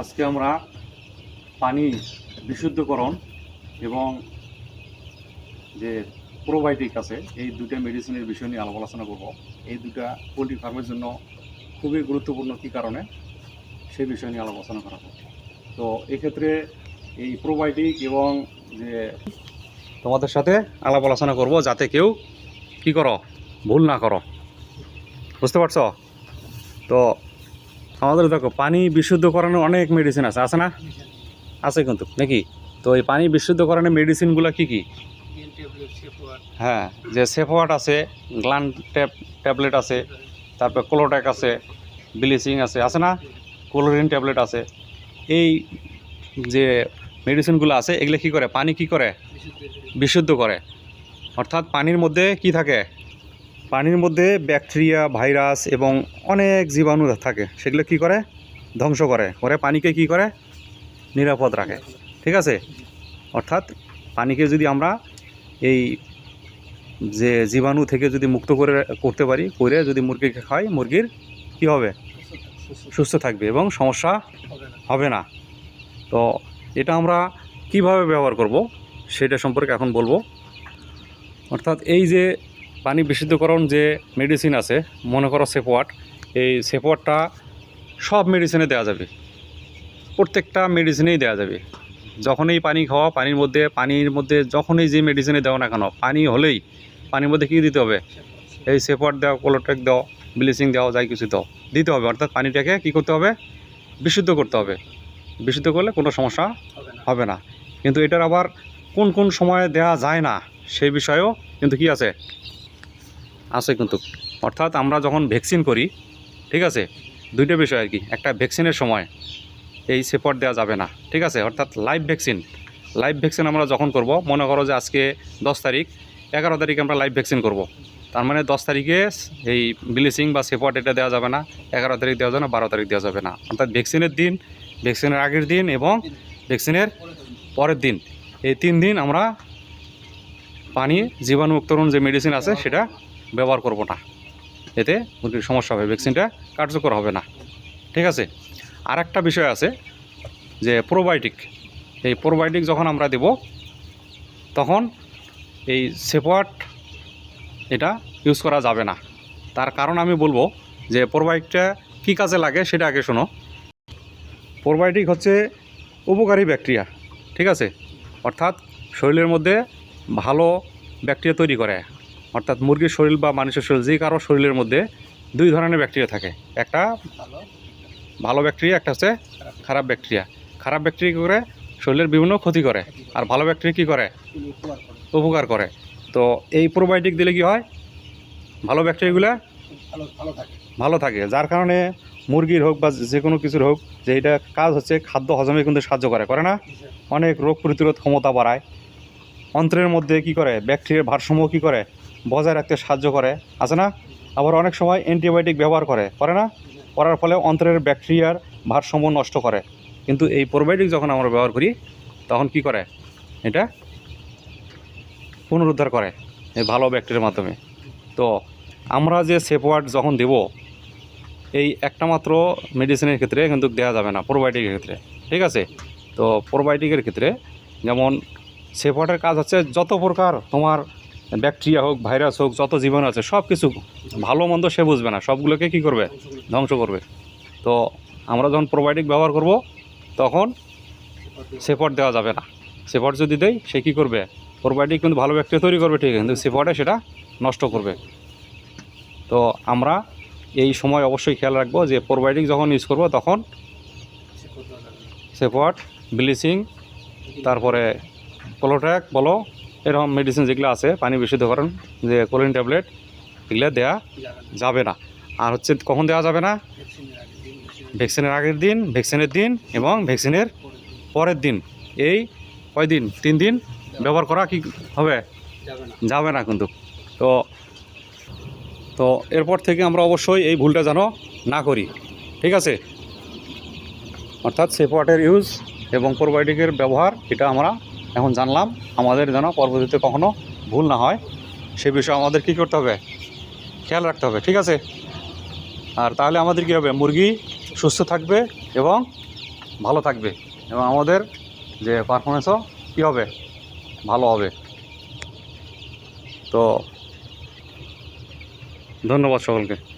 আজকে আমরা পানি বিশুদ্ধকরণ এবং যে প্রোবায়োটিক আছে, এই দুটা মেডিসিনের বিষয় নিয়ে আলাপ আলোচনা করব। এই দুটা পোলট্রি ফার্মের জন্য খুবই গুরুত্বপূর্ণ কী কারণে, সেই বিষয় নিয়ে আলাপ আলোচনা করা হবে তো এক্ষেত্রে এই প্রোবায়োটিক এবং যে তোমাদের সাথে আলাপ আলোচনা করব, যাতে কেউ কি করো, ভুল না করো। বুঝতে পারছ? তো আমাদের দেখো, পানি বিশুদ্ধকরণের অনেক মেডিসিন আছে। আছে না? আছে কিন্তু, নাকি? তো এই পানি বিশুদ্ধকরণের মেডিসিনগুলো কী কী? হ্যাঁ যে সেফোয়াট আছে গ্লান ট্যাব ট্যাবলেট আছে, তারপর ক্লোট্যাক আছে ব্লিচিং আছে আছে না? ক্লোরিন ট্যাবলেট আছে। এই যে মেডিসিনগুলো আছে, এগুলো কি করে? পানি কি করে? বিশুদ্ধ করে। অর্থাৎ পানির মধ্যে কি থাকে? পানির মধ্যে ব্যাকটেরিয়া, ভাইরাস এবং অনেক জীবাণু থাকে, সেগুলো কি করে? ধ্বংস করে। করে পানিকে কি করে? নিরাপদ রাখে। ঠিক আছে? অর্থাৎ পানিকে যদি আমরা এই যে জীবাণু থেকে যদি মুক্ত করে করতে পারি, করে যদি মুরগিকে খাই মুরগির কি হবে? সুস্থ থাকবে এবং সমস্যা হবে না। তো এটা আমরা কীভাবে ব্যবহার করব, সেটা সম্পর্কে এখন বলব। অর্থাৎ এই যে পানি বিশুদ্ধকরণ যে মেডিসিন আছে, মনে করো সেপোয়াট এই সেপোয়াটটা সব মেডিসিনে দেওয়া যাবে। প্রত্যেকটা মেডিসিনেই দেওয়া যাবে। যখনই পানি খাওয়া, পানির মধ্যে পানির মধ্যে যখনই যে মেডিসিনে দেওয়া না কেন, পানি হলেই পানির মধ্যে কী দিতে হবে? এই সেপোয়াট দাও কোলোটেক দাও ব্লিচিং দাও, যাই কিছু দাও, দিতে হবে। অর্থাৎ পানিটাকে কী করতে হবে? বিশুদ্ধ করতে হবে। বিশুদ্ধ করলে কোনো সমস্যা হবে না। কিন্তু এটার আবার কোন কোন সময়ে দেওয়া যায় না, সেই বিষয়েও কিন্তু কি আছে? আছে কিন্তু। অর্থাৎ আমরা যখন ভ্যাকসিন করি, ঠিক আছে? দুইটা বিষয় আর কি। একটা ভ্যাকসিনের সময় এই সেপট দেওয়া যাবে না, ঠিক আছে? অর্থাৎ লাইভ ভ্যাকসিন লাইভ ভ্যাকসিন আমরা যখন করব, মনে করো যে আজকে দশ তারিখ, এগারো তারিখে আমরা লাইভ ভ্যাকসিন করব। তার মানে দশ তারিখে এই ব্লিচিং বা সেপট এটা দেওয়া যাবে না, এগারো তারিখ দেওয়া যাবে না, বারো তারিখ দেওয়া যাবে না। অর্থাৎ ভ্যাকসিনের দিন ভ্যাকসিনের আগের দিন এবং ভ্যাকসিনের পরের দিন। এই তিন দিন আমরা পানি জীবাণু উত্তরণ যে মেডিসিন আছে, সেটা ব্যবহার করব না। এতে মুরগির সমস্যা হবে ভ্যাকসিনটা কার্যকর হবে না। ঠিক আছে? আর একটা বিষয় আছে যে প্রোবায়োটিক এই প্রোবায়োটিক যখন আমরা দেব, তখন এই সেপোয়াট এটা ইউজ করা যাবে না। তার কারণ আমি বলব যে প্রোবায়োটিকটা কী কাজে লাগে সেটা আগে শোনো। প্রোবায়োটিক হচ্ছে উপকারী ব্যাকটেরিয়া ঠিক আছে? অর্থাৎ শরীরের মধ্যে ভালো ব্যাকটেরিয়া তৈরি করে। অর্থাৎ মুরগির শরীর বা মানুষের শরীর, যে কারও শরীরের মধ্যে দুই ধরনের ব্যাকটেরিয়া থাকে। একটা ভালো ব্যাকটেরিয়া, একটা হচ্ছে খারাপ ব্যাকটেরিয়া। খারাপ ব্যাকটেরিয়া করে? শরীরের বিভিন্ন ক্ষতি করে। আর ভালো ব্যাকটেরিয়া কী করে? উপকার করে। তো এই প্রোবায়োটিক দিলে কি হয়? ভালো ব্যাকটেরিয়াগুলো ভালো থাকে। যার কারণে মুরগির হোক বা যে কোনো কিছুর হোক, যে এটা কাজ হচ্ছে, খাদ্য হজমে কিন্তু সাহায্য করে। করে না? অনেক রোগ প্রতিরোধ ক্ষমতা বাড়ায়। অন্ত্রের মধ্যে কি করে? ব্যাকটেরিয়ার ভারসাম্য কি করে? বজায় রাখতে সাহায্য করে। আছে না? আবার অনেক সময় অ্যান্টিবায়োটিক ব্যবহার করে। করে না? করার ফলে অন্তরের ব্যাকটেরিয়ার ভারসাম্য নষ্ট করে। কিন্তু এই প্রোবায়োটিক যখন আমরা ব্যবহার করি, তখন কি করে? এটা পুনরুদ্ধার করে এই ভালো ব্যাকটেরিয়ার মাধ্যমে। তো আমরা যে সেপওয়ার্ড যখন দেব, এই একটা মাত্র মেডিসিনের ক্ষেত্রে কিন্তু দেওয়া যাবে না প্রোবায়োটিকের ক্ষেত্রে। ঠিক আছে? তো প্রোবায়োটিকের ক্ষেত্রে যেমন সেপওয়ার্ডের কাজ হচ্ছে, যত প্রকার তোমার ব্যাকটেরিয়া হোক ভাইরাস হোক, যত জীবাণু আছে সব কিছু ভালো মন্দ সে বুঝবে না। সবগুলোকে কি করবে? ধ্বংস করবে। তো আমরা যখন প্রোবায়োটিক ব্যবহার করব, তখন সেপট দেওয়া যাবে না। সেপট যদি দেয়, সে কী করবে? প্রোবায়োটিক কিন্তু ভালো ব্যাকটেরিয়া তৈরি করবে, ঠিক কিন্তু সেপটে সেটা নষ্ট করবে। তো আমরা এই সময় অবশ্যই খেয়াল রাখব যে প্রোবায়োটিক যখন ইউজ করব, তখন সেপট ব্লিচিং তারপরে কোলোট্যাক বলো এরকম মেডিসিন যেগুলো আছে পানি বিশুদ্ধকরণ যে কোলিন ট্যাবলেট এগুলো দেওয়া যাবে না। আর হচ্ছে কখন দেওয়া যাবে না? ভ্যাকসিনের আগের দিন ভ্যাকসিনের দিন এবং ভ্যাকসিনের পরের দিন। এই কয় দিন? তিন দিন ব্যবহার করা কি হবে? যাবে না। কিন্তু। তো তো এরপর থেকে আমরা অবশ্যই এই ভুলটা যেন না করি। ঠিক আছে? অর্থাৎ সেপোয়াটের ইউজ এবং প্রোবায়োটিকের ব্যবহার এটা আমরা এখন জানলাম আমাদের যেন পরবর্তীতে কখনো ভুল না হয়। সে বিষয়ে আমাদের কী করতে হবে? খেয়াল রাখতে হবে, ঠিক আছে? আর তাহলে আমাদের কী হবে? মুরগি সুস্থ থাকবে এবং ভালো থাকবে। এবং আমাদের যে পারফরমেন্সও কী হবে? ভালো হবে। তো ধন্যবাদ সকলকে।